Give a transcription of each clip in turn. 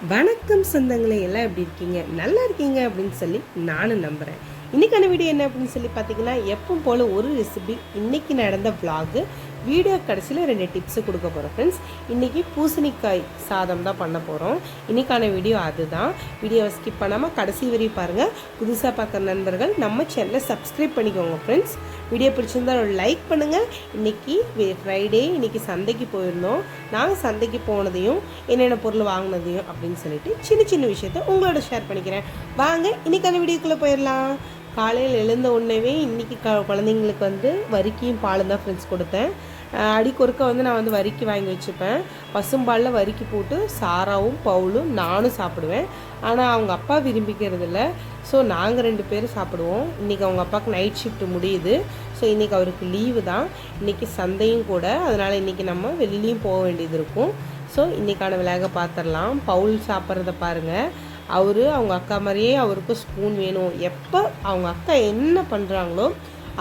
வணக்கம் சொந்தங்களே எல்லாம் எப்படி இருக்கீங்க? நல்லா இருக்கீங்க அப்படின்னு சொல்லி நானும் நம்புகிறேன் இன்றைக்கான வீடியோ என்ன அப்படின்னு சொல்லி பார்த்தீங்கன்னா எப்பவும் போல் ஒரு ரெசிபி இன்னைக்கு நடந்த விலாகு வீடியோ கடைசியில் ரெண்டு டிப்ஸு கொடுக்க போகிறோம் ஃப்ரெண்ட்ஸ் இன்றைக்கி பூசணிக்காய் சாதம் தான் பண்ண போகிறோம் இன்றைக்கான வீடியோ அதுதான். வீடியோவை ஸ்கிப் பண்ணாமல் கடைசி வரையும் பாருங்கள் புதுசாக பார்க்குற நண்பர்கள் நம்ம சேனலை சப்ஸ்கிரைப் பண்ணிக்கோங்க ஃப்ரெண்ட்ஸ் வீடியோ பிடிச்சிருந்தா லைக் பண்ணுங்கள் இன்றைக்கி ஃப்ரைடே இன்றைக்கி சந்தைக்கு போயிருந்தோம். நாங்கள் சந்தைக்கு போனதையும் என்னென்ன பொருள் வாங்கினதையும் அப்படின்னு சொல்லிட்டு சின்ன சின்ன விஷயத்த உங்களோட ஷேர் பண்ணிக்கிறேன். வாங்க இன்னைக்கான வீடியோக்குள்ளே போயிடலாம் காலையில் எழுந்த உடனேவே இன்றைக்கி க குழந்தைங்களுக்கு வந்து வரிக்கியும் பாலும் தான் ஃப்ரெண்ட்ஸ் கொடுத்தேன். அடி அடிக்கொருக்க வந்து நான் வந்து வரிக்கி வாங்கி வச்சுப்பேன். பசும்பாலில் வரிக்கி போட்டு சாராவும் பவுலும் நானும் சாப்பிடுவேன். ஆனால் அவங்க அப்பா விரும்பிக்கிறது இல்லை ஸோ நாங்கள் ரெண்டு பேரும் சாப்பிடுவோம். இன்றைக்கி அவங்க அப்பாவுக்கு நைட் ஷிஃப்ட் முடியுது. ஸோ இன்றைக்கி அவருக்கு லீவு தான். இன்றைக்கி சந்தையும் கூட. அதனால் இன்றைக்கி நம்ம வெளிலையும் போக வேண்டியது இருக்கும். ஸோ இன்றைக்கான விளையாக பார்த்துடலாம் பவுல் சாப்பிட்றத பாருங்கள் அவர் அவங்க அக்கா மாதிரியே அவருக்கு ஸ்பூன் வேணும். எப்போ அவங்க அக்கா என்ன பண்ணுறாங்களோ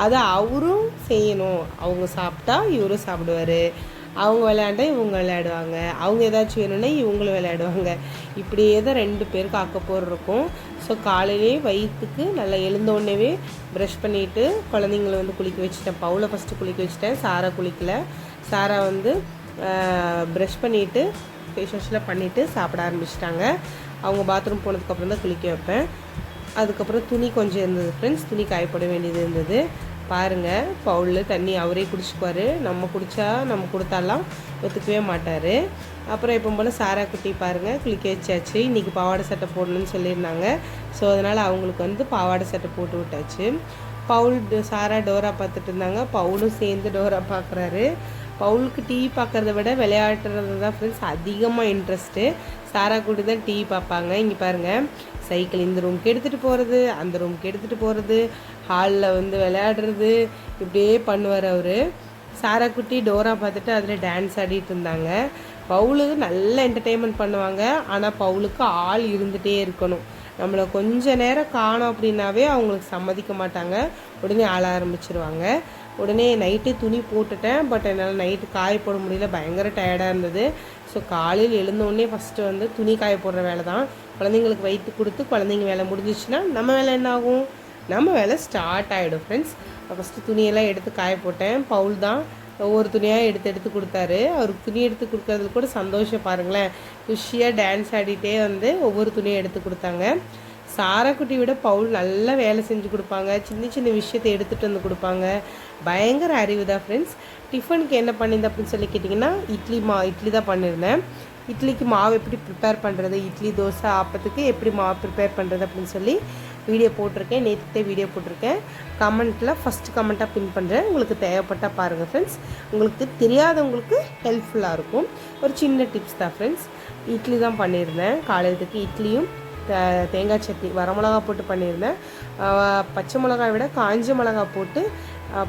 அதை அவரும் செய்யணும். அவங்க சாப்பிட்டா இவரும் சாப்பிடுவார். அவங்க விளையாண்டா இவங்க விளையாடுவாங்க. அவங்க ஏதாச்சும் வேணும்னா இவங்களும் விளையாடுவாங்க. இப்படியே தான் ரெண்டு பேருக்கும் அக்கப்போர் இருக்கும். ஸோ காலையிலே வயிற்றுக்கு நல்லா எழுந்த ப்ரஷ் பண்ணிவிட்டு குழந்தைங்கள வந்து குளிக்க வச்சுட்டேன். பவுலை ஃபஸ்ட்டு குளிக்க வச்சுட்டேன். சாரா குளிக்கல. சாரா வந்து ப்ரஷ் பண்ணிவிட்டு ஃபேஸ் வாஷ்லாம் பண்ணிவிட்டு சாப்பிட ஆரம்பிச்சிட்டாங்க. அவங்க பாத்ரூம் போனதுக்கப்புறம் தான் குளிக்க வைப்பேன். அதுக்கப்புறம் துணி கொஞ்சம் இருந்தது ஃப்ரெண்ட்ஸ் துணி காயப்பட வேண்டியது இருந்தது. பாருங்கள் பவுலில் தண்ணி அவரே குடிச்சுக்குவார். நம்ம குடித்தா நம்ம கொடுத்தாலாம் ஒத்துக்கவே மாட்டார். அப்புறம் இப்போ போல் சாரா குட்டி பாருங்கள் குளிக்க வச்சாச்சு. இன்றைக்கி பாவாடை சட்டை போடணும்னு சொல்லியிருந்தாங்க. ஸோ அதனால் அவங்களுக்கு வந்து பாவாடை சட்டை போட்டு விட்டாச்சு. பவுல் சாரா டோரா பார்த்துட்டு இருந்தாங்க. பவுலும் சேர்ந்து டோரா பார்க்குறாரு. பவுலுக்கு டிவி பார்க்குறத விட விளையாடுறது தான் ஃப்ரெண்ட்ஸ் அதிகமாக இன்ட்ரெஸ்ட்டு சாரா கூட்டி தான் டிவி பார்ப்பாங்க. இங்கே பாருங்கள் சைக்கிள் இந்த ரூம்க்கு எடுத்துகிட்டு போகிறது அந்த ரூம்க்கு எடுத்துகிட்டு போகிறது ஹாலில் வந்து விளையாடுறது இப்படியே பண்ணுவார் அவர். சாரா குட்டி டோரா பார்த்துட்டு அதில் டான்ஸ் ஆடிட்டு இருந்தாங்க. பவுலுக்கு நல்ல என்டர்டெயின்மெண்ட் பண்ணுவாங்க. ஆனால் பவுலுக்கு ஆள் இருந்துகிட்டே இருக்கணும். நம்மளை கொஞ்ச நேரம் காணோம் அப்படின்னாவே அவங்களுக்கு சம்மதிக்க மாட்டாங்க. உடனே ஆள ஆரம்பிச்சிருவாங்க. உடனே நைட்டு துணி போட்டுட்டேன். பட் என்னால் நைட்டு காய போட முடியல. பயங்கர டயர்டாக இருந்தது. ஸோ காலையில் எழுந்தோடனே ஃபஸ்ட்டு வந்து துணி காய போடுற வேலை தான் குழந்தைங்களுக்கு வயிற்று கொடுத்து குழந்தைங்க வேலை முடிஞ்சிச்சுன்னா நம்ம வேலை என்ன ஆகும்? நம்ம வேலை ஸ்டார்ட் ஆகிடும் ஃப்ரெண்ட்ஸ் ஃபஸ்ட்டு துணியெல்லாம் எடுத்து காய போட்டேன். பவுல் தான் ஒவ்வொரு துணியாக எடுத்து எடுத்து கொடுத்தாரு. அவருக்கு துணி எடுத்து கொடுக்கறதுல கூட சந்தோஷம் பாருங்களேன். குஷியாக டான்ஸ் ஆடிட்டே வந்து ஒவ்வொரு துணியை எடுத்து கொடுத்தாங்க. சாராக்குட்டி விட பவுல் நல்லா வேலை செஞ்சு கொடுப்பாங்க. சின்ன சின்ன விஷயத்தை எடுத்துகிட்டு வந்து கொடுப்பாங்க. பயங்கர அறிவு தான் ஃப்ரெண்ட்ஸ் டிஃபனுக்கு என்ன பண்ணியிருந்தேன் அப்படின்னு சொல்லி கேட்டிங்கன்னா இட்லி மா இட்லி தான் பண்ணியிருந்தேன். இட்லிக்கு மாவு எப்படி ப்ரிப்பேர் பண்ணுறது இட்லி தோசை ஆப்பத்துக்கு எப்படி மாவு ப்ரிப்பேர் பண்ணுறது அப்படின்னு சொல்லி வீடியோ போட்டிருக்கேன். நேற்றுத்தே வீடியோ போட்டிருக்கேன். கமெண்ட்டில் ஃபஸ்ட் கமெண்ட்டாக பின் பண்ணுறேன் உங்களுக்கு தேவைப்பட்டால் பாருங்கள் ஃப்ரெண்ட்ஸ் உங்களுக்கு தெரியாதவங்களுக்கு ஹெல்ப்ஃபுல்லாக இருக்கும். ஒரு சின்ன டிப்ஸ் தான் ஃப்ரெண்ட்ஸ் இட்லி தான் பண்ணியிருந்தேன். காலையிலத்துக்கு இட்லியும் தேங்காய் சட்னி வரமிளகா போட்டு பண்ணியிருந்தேன். பச்சை மிளகாய் விட காஞ்ச மிளகா போட்டு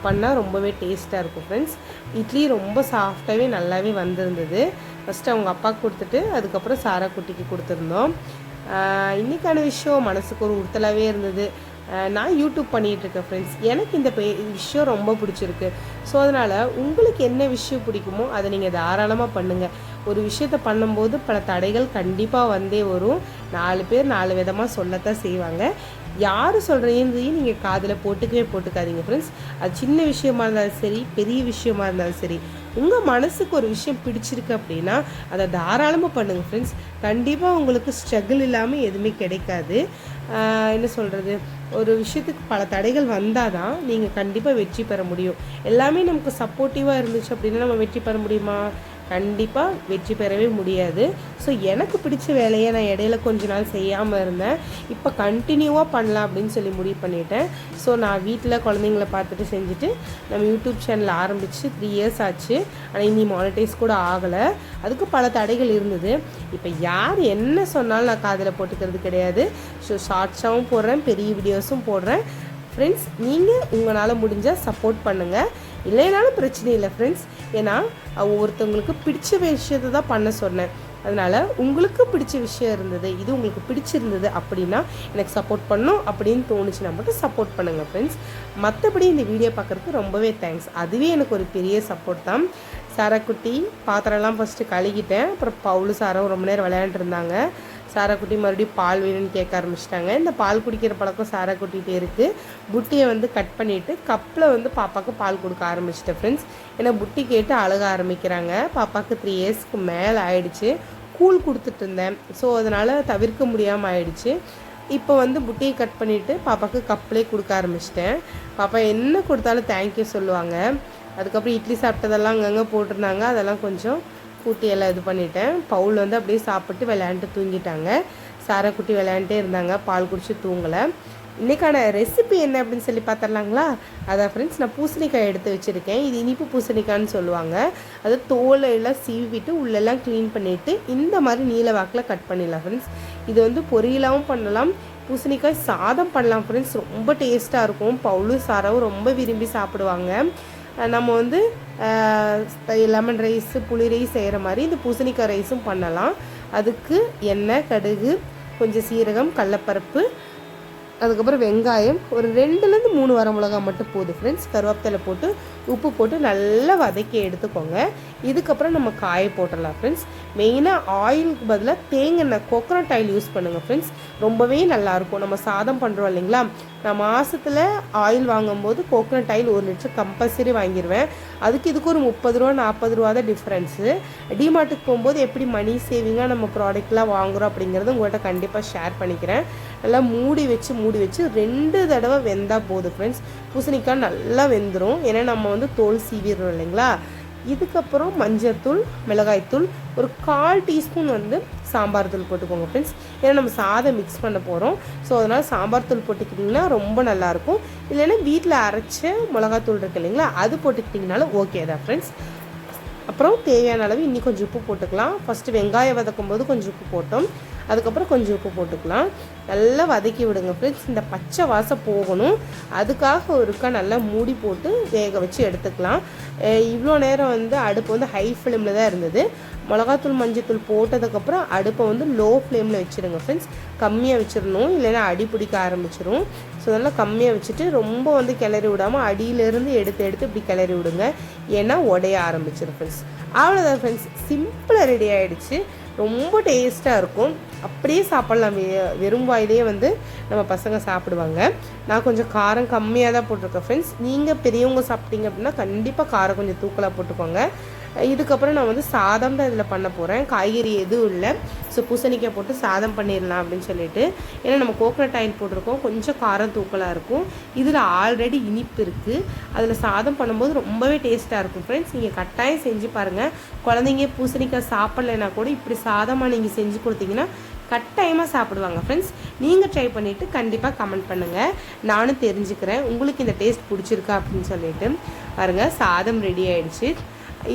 பண்ணால் ரொம்பவே டேஸ்ட்டாக இருக்கும் ஃப்ரெண்ட்ஸ் இட்லி ரொம்ப சாஃப்டாகவே நல்லாவே வந்திருந்தது. ஃபஸ்ட்டு அவங்க அப்பாவுக்கு கொடுத்துட்டு அதுக்கப்புறம் சாரா குட்டிக்கு கொடுத்துருந்தோம். இன்றைக்கான இன்னைக்கான விஷயம் மனசுக்கு ஒரு உறுத்தலாகவே இருந்தது. நான் யூடியூப் பண்ணிகிட்டு இருக்கேன் ஃப்ரெண்ட்ஸ் எனக்கு இந்த பே விஷயம் ரொம்ப பிடிச்சிருக்கு. ஸோ அதனால் உங்களுக்கு என்ன விஷயம் பிடிக்குமோ அதை நீங்கள் தாராளமாக பண்ணுங்கள் ஒரு விஷயத்த பண்ணும்போது பல தடைகள் கண்டிப்பாக வந்தே வரும். நாலு பேர் நாலு விதமாக சொல்லத்தான் செய்வாங்க. யார் சொல்கிறதையும் நீங்கள் காதில் போட்டுக்கவே போட்டுக்காதீங்க ஃப்ரெண்ட்ஸ் அது சின்ன விஷயமா இருந்தாலும் சரி பெரிய விஷயமா இருந்தாலும் சரி. உங்கள் மனசுக்கு ஒரு விஷயம் பிடிச்சிருக்கு அப்படின்னா அதை தாராளமாக பண்ணுங்கள் ஃப்ரெண்ட்ஸ் கண்டிப்பாக உங்களுக்கு ஸ்ட்ரகிள் இல்லாமல் எதுவுமே கிடைக்காது. என்ன சொல்கிறது ஒரு விஷயத்துக்கு பல தடைகள் வந்தால் தான் நீங்கள் கண்டிப்பாக வெற்றி பெற முடியும். எல்லாமே நமக்கு சப்போர்ட்டிவாக இருந்துச்சு அப்படின்னா நம்ம வெற்றி பெற முடியுமா? கண்டிப்பாக வெற்றி பெறவே முடியாது. ஸோ எனக்கு பிடிச்ச வேலையை நான் இடையில கொஞ்ச நாள் செய்யாமல் இருந்தேன். இப்போ கண்டினியூவாக பண்ணலாம் அப்படின்னு சொல்லி முடிவு பண்ணிட்டேன். ஸோ நான் வீட்டில் குழந்தைங்கள பார்த்துட்டு செஞ்சுட்டு நம்ம யூடியூப் சேனல் ஆரம்பித்து த்ரீ இயர்ஸ் ஆச்சு. ஆனால் இனி மானிட்டைஸ் கூட ஆகலை. அதுக்கு பல தடைகள் இருந்தது. இப்போ யார் என்ன சொன்னாலும் நான் காதில் போட்டுக்கிறது கிடையாது. ஸோ ஷார்ட்ஸாகவும் போடுறேன் பெரிய வீடியோஸும் போடுறேன். ஃப்ரெண்ட்ஸ் நீங்கள் உங்களால் முடிஞ்சால் சப்போர்ட் பண்ணுங்கள் இல்லைனாலும் பிரச்சனை இல்லை ஃப்ரெண்ட்ஸ் ஏன்னா ஒவ்வொருத்தவங்களுக்கு பிடிச்ச விஷயத்தை தான் பண்ண சொன்னேன். அதனால் உங்களுக்கு பிடிச்ச விஷயம் இருந்தது இது உங்களுக்கு பிடிச்சிருந்தது அப்படின்னா எனக்கு சப்போர்ட் பண்ணும் அப்படின்னு தோணுச்சுன்னா மட்டும் சப்போர்ட் பண்ணுங்கள் ஃப்ரெண்ட்ஸ் மற்றபடி இந்த வீடியோ பார்க்குறதுக்கு ரொம்பவே தேங்க்ஸ் அதுவே எனக்கு ஒரு பெரிய சப்போர்ட் தான். சாராக்குட்டி பாத்திரம்லாம் ஃபஸ்ட்டு கழுகிட்டேன். அப்புறம் பவுலு சாரம் ரொம்ப நேரம் விளையாண்டுருந்தாங்க சாராக்குட்டி மறுபடியும் பால் வேணும்னு கேட்க ஆரம்பிச்சிட்டாங்க. இந்த பால் குடிக்கிற பழக்கம் சாராக்குட்டிகிட்டே இருக்குது புட்டியை வந்து கட் பண்ணிவிட்டு கப்பில் வந்து பாப்பாவுக்கு பால் கொடுக்க ஆரம்பிச்சிட்டேன் ஃப்ரெண்ட்ஸ் ஏன்னா புட்டி கேட்டு அழுக ஆரம்பிக்கிறாங்க. பாப்பாவுக்கு த்ரீ இயர்ஸ்க்கு மேலே ஆயிடுச்சு. கூழ் கொடுத்துட்டு இருந்தேன். ஸோ அதனால் தவிர்க்க முடியாமல் ஆயிடுச்சு. இப்போ வந்து புட்டியை கட் பண்ணிவிட்டு பாப்பாவுக்கு கப்பிலே கொடுக்க ஆரம்பிச்சிட்டேன். பாப்பா என்ன கொடுத்தாலும் தேங்க்யூ சொல்லுவாங்க. அதுக்கப்புறம் இட்லி சாப்பிட்டதெல்லாம் அங்கங்கே போட்டிருந்தாங்க. அதெல்லாம் கொஞ்சம் கூட்டி எல்லாம் இது பண்ணிட்டேன். பவுல் வந்து அப்படியே சாப்பிட்டு விளையாண்டு தூங்கிட்டாங்க. குட்டி விளையாண்டே இருந்தாங்க. பால் குடிச்சு தூங்கலை. இன்றைக்கான ரெசிபி என்ன அப்படின்னு சொல்லி பார்த்துடலாங்களா அதான் ஃப்ரெண்ட்ஸ் நான் பூசணிக்காய் எடுத்து வச்சுருக்கேன். இது இனிப்பு பூசணிக்காய்னு சொல்லுவாங்க. அது தோலை எல்லாம் சீவிட்டு உள்ளெல்லாம் க்ளீன் பண்ணிவிட்டு இந்த மாதிரி நீல வாக்கில் கட் பண்ணிடலாம் ஃப்ரெண்ட்ஸ் இது வந்து பொரியலாகவும் பண்ணலாம். பூசணிக்காய் சாதம் பண்ணலாம் ஃப்ரெண்ட்ஸ் ரொம்ப டேஸ்ட்டாக இருக்கும். பவுலும் சாராவும் ரொம்ப விரும்பி சாப்பிடுவாங்க. நம்ம வந்து லெமன் ரைஸு புளி ரைஸ் செய்கிற மாதிரி இந்த பூசணிக்காய் ரைஸும் பண்ணலாம். அதுக்கு எண்ணெய் கடுகு கொஞ்சம் சீரகம் கடலப்பருப்பு அதுக்கப்புறம் வெங்காயம். ஒரு ரெண்டுலேருந்து மூணு வர மிளகா மட்டும் போதும் ஃப்ரெண்ட்ஸ் கருவேப்பிலை போட்டு உப்பு போட்டு நல்லா வதக்கி எடுத்துக்கோங்க. இதுக்கப்புறம் நம்ம காய போட்டுடலாம் ஃப்ரெண்ட்ஸ் மெயினாக ஆயிலுக்கு பதிலாக தேங்காய் கோகோனட் ஆயில் யூஸ் பண்ணுங்கள் ஃப்ரெண்ட்ஸ் ரொம்பவே நல்லாயிருக்கும் நம்ம சாதம் பண்ணுறோம் இல்லைங்களா? நான் மாதத்தில் ஆயில் வாங்கும்போது கோகோனட் ஆயில் ஒரு லிட்டர் கம்பல்சரி வாங்கிடுவேன் அதுக்கு இதுக்கு ஒரு முப்பது ரூபா நாற்பது ரூபா தான் டிஃப்ரென்ஸு டிமார்ட்டுக்கு போகும்போது எப்படி மணி சேவிங்காக நம்ம ப்ராடக்ட்லாம் வாங்குகிறோம் அப்படிங்கிறத உங்கள்கிட்ட கண்டிப்பாக ஷேர் பண்ணிக்கிறேன். நல்லா மூடி வச்சு மூடி வச்சு ரெண்டு தடவை வெந்தால் போதும் ஃப்ரெண்ட்ஸ் பூசணிக்காய் நல்லா வெந்துடும் ஏன்னா நம்ம வந்து தோல் சீவிடுறோம் இல்லைங்களா? இதுக்கப்புறம் மஞ்சத்தூள் மிளகாய்த்தூள் ஒரு கால் டீஸ்பூன் வந்து சாம்பார் தூள் போட்டுக்கோங்க ஃப்ரெண்ட்ஸ் ஏன்னா நம்ம சாதம் மிக்ஸ் பண்ண போகிறோம் ஸோ அதனால் சாம்பார் தூள் போட்டுக்கிட்டிங்கன்னா ரொம்ப நல்லாயிருக்கும். இல்லைன்னா வீட்டில் அரைச்ச மிளகாத்தூள் இருக்கு இல்லைங்களா? அது போட்டுக்கிட்டிங்கனாலும் ஓகே தான் ஃப்ரெண்ட்ஸ் அப்புறம் தேவையான அளவு இன்னி கொஞ்சம் உப்பு போட்டுக்கலாம். ஃபஸ்ட்டு வெங்காயம் வதக்கும் போது கொஞ்சம் உப்பு போட்டோம். அதுக்கப்புறம் கொஞ்சம் உப்பு போட்டுக்கலாம். நல்லா வதக்கி விடுங்க ஃப்ரெண்ட்ஸ் இந்த பச்சை வாசம் போகணும். அதுக்காக ஒருக்கா நல்லா மூடி போட்டு வேக வச்சு எடுத்துக்கலாம். இவ்வளோ நேரம் வந்து அடுப்பு வந்து ஹை ஃப்ளேமில் தான் இருந்தது. மிளகாத்தூள் மஞ்சத்தூள் போட்டதுக்கப்புறம் அடுப்பை வந்து லோ ஃப்ளேமில் வச்சுருங்க ஃப்ரெண்ட்ஸ் கம்மியாக வச்சிடணும் இல்லைன்னா அடி பிடிக்க ஆரம்பிச்சிடும் ஸோ அதனால் கம்மியாக வச்சுட்டு ரொம்ப வந்து கிளறி விடாமல் அடியிலேருந்து எடுத்து எடுத்து இப்படி கிளறி விடுங்க. ஏன்னா உடைய ஆரம்பிச்சிடும் ஃப்ரெண்ட்ஸ் அவ்வளோதான் ஃப்ரெண்ட்ஸ் சிம்பிளாக ரெடி ஆகிடுச்சு ரொம்ப டேஸ்ட்டாக இருக்கும். அப்படியே சாப்பிட்லாம். வெ வெறும் வாயிலே வந்து நம்ம பசங்க சாப்பிடுவாங்க. நான் கொஞ்சம் காரம் கம்மியாக தான் போட்டிருக்கேன் ஃப்ரெண்ட்ஸ் நீங்கள் பெரியவங்க சாப்பிட்டீங்க அப்படின்னா கண்டிப்பாக காரம் கொஞ்சம் தூக்கலாக போட்டுக்கோங்க. இதுக்கப்புறம் நான் வந்து சாதம் தான் இதில் பண்ண போகிறேன் காய்கறி எதுவும் இல்லை. ஸோ பூசணிக்காய் போட்டு சாதம் பண்ணிடலாம் அப்படின்னு சொல்லிட்டு. ஏன்னா நம்ம கோகனட் ஆயில் போட்டிருக்கோம். கொஞ்சம் காரம் தூக்கலாக இருக்கும். இதில் ஆல்ரெடி இனிப்பு இருக்குது அதில் சாதம் பண்ணும்போது ரொம்பவே டேஸ்ட்டாக இருக்கும் ஃப்ரெண்ட்ஸ் நீங்கள் கட்டாயம் செஞ்சு பாருங்கள் குழந்தைங்க பூசணிக்காய் சாப்பிட்லைன்னா கூட இப்படி சாதமாக நீங்கள் செஞ்சு கொடுத்தீங்கன்னா கட்டாயமாக சாப்பிடுவாங்க ஃப்ரெண்ட்ஸ் நீங்கள் ட்ரை பண்ணிவிட்டு கண்டிப்பாக கமெண்ட் பண்ணுங்கள் நானும் தெரிஞ்சுக்கிறேன். உங்களுக்கு இந்த டேஸ்ட் பிடிச்சிருக்கா அப்படின்னு சொல்லிட்டு. பாருங்கள் சாதம் ரெடி ஆகிடுச்சு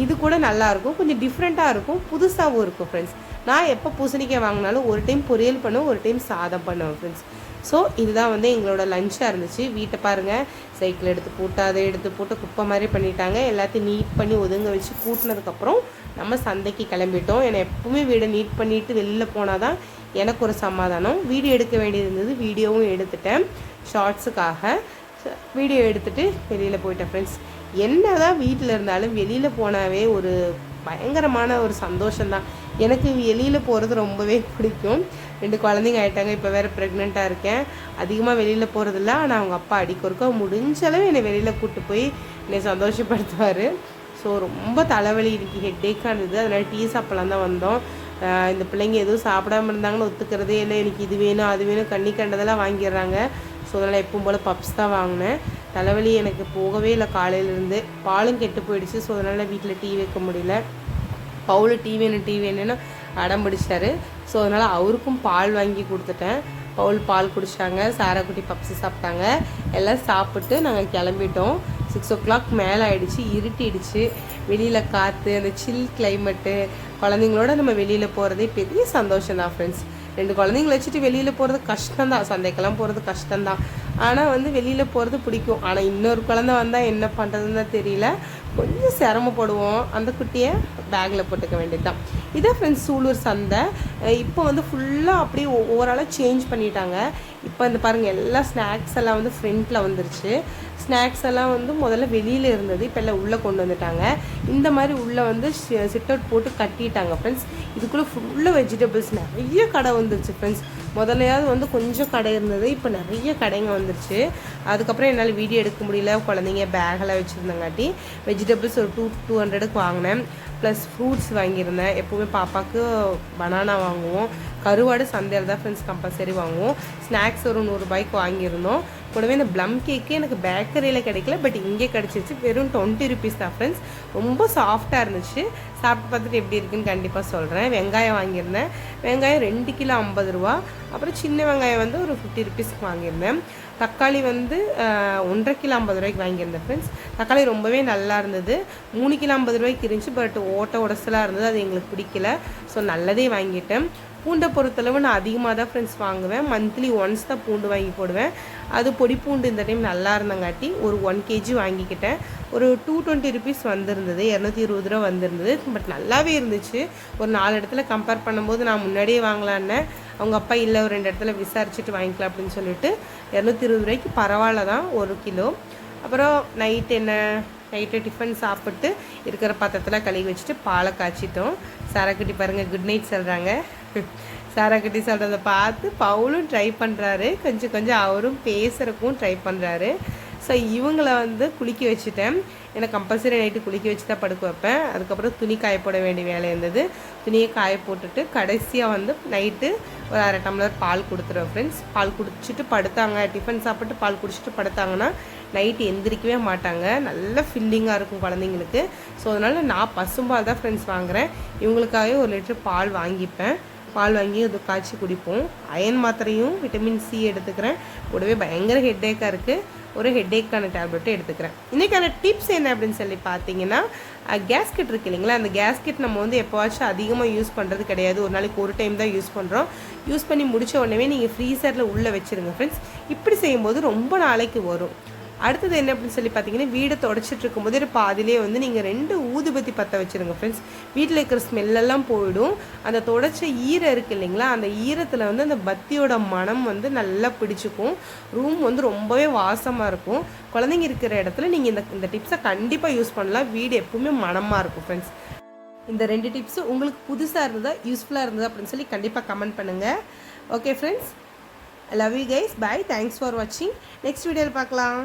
இது கூட நல்லாயிருக்கும் கொஞ்சம் டிஃப்ரெண்ட்டாக இருக்கும். புதுசாகவும் இருக்கும் ஃப்ரெண்ட்ஸ் நான் எப்போ பூசணிக்காய் வாங்கினாலும் ஒரு டைம் பொரியல் பண்ணுவேன் ஒரு டைம் சாதம் பண்ணுவேன் ஃப்ரெண்ட்ஸ் ஸோ இதுதான் வந்து எங்களோட லஞ்சாக இருந்துச்சு. வீட்டை பாருங்கள் சைக்கிள் எடுத்து போட்டு அதை எடுத்து போட்டு குப்பை மாதிரி பண்ணிட்டாங்க. எல்லாத்தையும் நீட் பண்ணி ஒதுங்க வச்சு கூட்டினதுக்கப்புறம் நம்ம சந்தைக்கு கிளம்பிட்டோம். ஏன்னா எப்பவுமே வீடை நீட் பண்ணிவிட்டு வெளியில் போனால் தான் எனக்கு ஒரு சமாதானம். வீடியோ எடுக்க வேண்டியது இருந்தது. வீடியோவும் எடுத்துட்டேன். ஷார்ட்ஸுக்காக வீடியோ எடுத்துகிட்டு வெளியில் போயிட்டேன் ஃப்ரெண்ட்ஸ் என்ன தான் வீட்டில் இருந்தாலும் வெளியில் போனாவே ஒரு பயங்கரமான ஒரு சந்தோஷம்தான். எனக்கு வெளியில் போகிறது ரொம்பவே பிடிக்கும். ரெண்டு குழந்தைங்க ஆகிட்டாங்க இப்போ வேறு ப்ரெக்னெண்ட்டாக இருக்கேன். அதிகமாக வெளியில் போகிறதில்ல ஆனால் அவங்க அப்பா அடிக்கொருக்கா முடிஞ்ச அளவு என்னை வெளியில் கூப்பிட்டு போய் என்னை சந்தோஷப்படுத்துவார். ஸோ ரொம்ப தலைவலி இருக்குது ஹெட்டேக்காக இருந்தது. அதனால் டீ சாப்பிட்லாம் தான் வந்தோம். இந்த பிள்ளைங்க எதுவும் சாப்பிடாம இருந்தாங்கன்னு ஒத்துக்கிறதே இல்லை. எனக்கு இது வேணும் அது வேணும் கண்ணி கண்டதெல்லாம் வாங்கிடுறாங்க. ஸோ அதனால் எப்பவும் போல் பப்ஸ் தான் வாங்கினேன். தலைவலி எனக்கு போகவே இல்லை காலையிலேருந்து. பாலும் கெட்டு போயிடுச்சு ஸோ அதனால் வீட்டில் டீ வைக்க முடியல. பவுல் டீ வேணும் டீ வேணும்னு அடம் பிடிச்சாரு ஸோ அதனால் அவருக்கும் பால் வாங்கி கொடுத்துட்டேன். பவுல் பால் குடித்தாங்க சாராக்குட்டி பப்ஸு சாப்பிட்டாங்க. எல்லாம் சாப்பிட்டு நாங்கள் கிளம்பிட்டோம். சிக்ஸ் ஓ கிளாக் மேலே ஆகிடுச்சு இருட்டிடுச்சு. வெளியில் காற்று அந்த சில் கிளைமேட்டு குழந்தைங்களோட நம்ம வெளியில் போகிறதே பெரிய சந்தோஷம் தான் ஃப்ரெண்ட்ஸ் ரெண்டு குழந்தைங்கள வச்சுட்டு வெளியில் போகிறது கஷ்டம்தான். சந்தைக்கெல்லாம் போகிறது கஷ்டம்தான். ஆனால் வந்து வெளியில் போகிறது பிடிக்கும். ஆனால் இன்னொரு குழந்தை வந்தால் என்ன பண்ணுறதுன்னு தெரியல. கொஞ்சம் சிரமப்படுவோம். அந்த குட்டியை பேக்கில் போட்டுக்க வேண்டியது தான் இதை ஃப்ரெண்ட்ஸ் சூலூர் சந்தை இப்போ வந்து ஃபுல்லாக அப்படியே ஓவராலாக சேஞ்ச் பண்ணிட்டாங்க. இப்போ இந்த பாருங்கள் எல்லா ஸ்நாக்ஸ் எல்லாம் வந்து ஃப்ரண்ட்டில் வந்துருச்சு. ஸ்நாக்ஸ் எல்லாம் வந்து முதல்ல வெளியில் இருந்தது இப்போ எல்லாம் உள்ளே கொண்டு வந்துட்டாங்க. இந்த மாதிரி உள்ளே வந்து சிட் அவுட் போட்டு கட்டிட்டாங்க ஃப்ரெண்ட்ஸ் இதுக்குள்ளே ஃபுல்லாக வெஜிடபிள்ஸ் நிறைய கடை வந்துருச்சு ஃப்ரெண்ட்ஸ் முதலையாவது வந்து கொஞ்சம் கடை இருந்தது இப்போ நிறைய கடைங்க வந்துருச்சு. அதுக்கப்புறம் என்னால் வீடியோ எடுக்க முடியல. குழந்தைங்க பேகெல்லாம் வச்சுருந்தங்காட்டி வெஜிடபிள்ஸ் ஒரு டூ டூ ஹண்ட்ரடுக்கு வாங்கினேன். ப்ளஸ் ஃப்ரூட்ஸ் வாங்கியிருந்தேன். எப்போவுமே பாப்பாவுக்கு பனானா வாங்குவோம். கருவாடு சந்தையில் தான் ஃப்ரெண்ட்ஸ் கம்பல்சரி வாங்குவோம். ஸ்நாக்ஸ் ஒரு நூறுரூபாய்க்கு வாங்கியிருந்தோம். கூடவே இந்த ப்ளம் கேக்கு எனக்கு பேக்கரியில் கிடைக்கல பட் இங்கே கிடச்சிருச்சு. வெறும் டுவெண்ட்டி ருபீஸ் தான் ஃப்ரெண்ட்ஸ் ரொம்ப சாஃப்டாக இருந்துச்சு. சாப்பிட்டு பார்த்துட்டு எப்படி இருக்குன்னு கண்டிப்பாக சொல்கிறேன் வெங்காயம் வாங்கியிருந்தேன். வெங்காயம் ரெண்டு கிலோ ஐம்பது ரூபா. அப்புறம் சின்ன வெங்காயம் வந்து ஒரு ஃபிஃப்டி ருபீஸ்க்கு வாங்கியிருந்தேன். தக்காளி வந்து ஒன்றரை கிலோ ஐம்பது ரூபாய்க்கு வாங்கியிருந்தேன் ஃப்ரெண்ட்ஸ் தக்காளி ரொம்பவே நல்லா இருந்தது. மூணு கிலோ ஐம்பது ரூபாய்க்கு இருந்துச்சு பட் ஓட்ட உடசலாக இருந்தது. அது எங்களுக்கு பிடிக்கல. ஸோ நல்லதே வாங்கிட்டேன். பூண்டை பொறுத்தளவு நான் அதிகமாக தான் ஃப்ரெண்ட்ஸ் வாங்குவேன். மந்த்லி ஒன்ஸ் தான் பூண்டு வாங்கி போடுவேன். அது பொடி பூண்டு இந்த டைம் நல்லா இருந்தங்காட்டி ஒரு ஒன் கேஜி வாங்கிக்கிட்டேன். ஒரு டூ டுவெண்ட்டி ருபீஸ் வந்திருந்தது. இரநூத்தி இருபது ரூபா வந்திருந்தது. பட் நல்லாவே இருந்துச்சு. ஒரு நாலு இடத்துல கம்பேர் பண்ணும்போது நான் முன்னாடியே வாங்கலான்னு அவங்க அப்பா இல்லை ஒரு ரெண்டு இடத்துல விசாரிச்சுட்டு வாங்கிக்கலாம் அப்படின்னு சொல்லிட்டு இரநூத்தி இருபது ரூபாய்க்கு பரவாயில்ல தான் ஒரு கிலோ. அப்புறம் நைட் என்ன? நைட்டு டிஃபன் சாப்பிட்டு இருக்கிற பாத்திரத்தில் கழுவி வச்சுட்டு பாலை காய்ச்சிட்டோம். சாராக்குட்டி பாருங்கள் குட் நைட் சொல்கிறாங்க சாராக்குட்டி சொல்கிறத பார்த்து பவுலும் ட்ரை பண்ணுறாரு கொஞ்சம் கொஞ்சம் அவரும் பேசுகிறக்கும் ட்ரை பண்ணுறாரு ஸோ இவங்களை வந்து குளிக்க வச்சுட்டேன். ஏன்னா கம்பல்சரி நைட்டு குளிக்க வச்சு தான் படுக்க வைப்பேன். அதுக்கப்புறம் துணி காய போட வேண்டிய வேலை இருந்தது. துணியை காய போட்டுட்டு கடைசியாக வந்து நைட்டு ஒரு அரை டம்ளர் பால் கொடுத்துருவேன் ஃப்ரெண்ட்ஸ் பால் குடிச்சிட்டு படுத்தாங்க. டிஃபன் சாப்பிட்டு பால் குடிச்சிட்டு படுத்தாங்கன்னா நைட்டு எந்திரிக்கவே மாட்டாங்க. நல்ல ஃபில்லிங்காக இருக்கும் குழந்தைங்களுக்கு. ஸோ அதனால் நான் பசும்பால் தான் ஃப்ரெண்ட்ஸ் வாங்குறேன். இவங்களுக்காகவே ஒரு லிட்டர் பால் வாங்கிப்பேன். பால் வாங்கி அது காய்ச்சி குடிப்போம். அயன் மாத்திரையும் விட்டமின் சி எடுத்துக்கிறேன். கூடவே பயங்கர ஹெட்டேக்காக இருக்குது ஒரு ஹெட்டேக்கான டேப்லெட்டும் எடுத்துக்கிறேன். இன்றைக்கான டிப்ஸ் என்ன அப்படின்னு சொல்லி பார்த்தீங்கன்னா கேஸ்கெட் இருக்கு இல்லைங்களா? அந்த கேஸ்கெட் நம்ம வந்து எப்போவாச்சும் அதிகமாக யூஸ் பண்ணுறது கிடையாது. ஒரு நாளைக்கு ஒரு டைம் தான் யூஸ் பண்ணுறோம் யூஸ் பண்ணி முடித்த உடனே நீங்கள் ஃப்ரீசரில் உள்ளே வச்சுருங்க ஃப்ரெண்ட்ஸ் இப்படி செய்யும்போது ரொம்ப நாளைக்கு வரும். அடுத்தது என்ன அப்படின்னு சொல்லி பார்த்தீங்கன்னா வீடை தொடச்சிட்டு இருக்கும்போது ஒரு பாதிலே வந்து நீங்கள் ரெண்டு ஊதுபத்தி பற்ற வச்சுருங்க ஃப்ரெண்ட்ஸ் வீட்டில் இருக்கிற ஸ்மெல்லெல்லாம் போயிடும். அந்த தொடச்ச ஈரம் இருக்குது இல்லைங்களா அந்த ஈரத்தில் வந்து அந்த பத்தியோட மனம் வந்து நல்லா பிடிச்சிக்கும். ரூம் வந்து ரொம்பவே வாசமாக இருக்கும். குழந்தைங்க இருக்கிற இடத்துல நீங்கள் இந்த இந்த டிப்ஸை கண்டிப்பாக யூஸ் பண்ணலாம். வீடு எப்பவுமே மனமாக இருக்கும் ஃப்ரெண்ட்ஸ் இந்த ரெண்டு டிப்ஸும் உங்களுக்கு புதுசாக இருந்ததா யூஸ்ஃபுல்லாக இருந்ததா அப்படின்னு சொல்லி கண்டிப்பாக கமெண்ட் பண்ணுங்கள் okay friends love you guys bye thanks for வாட்சிங் நெக்ஸ்ட் வீடியோவில் பார்க்கலாம்.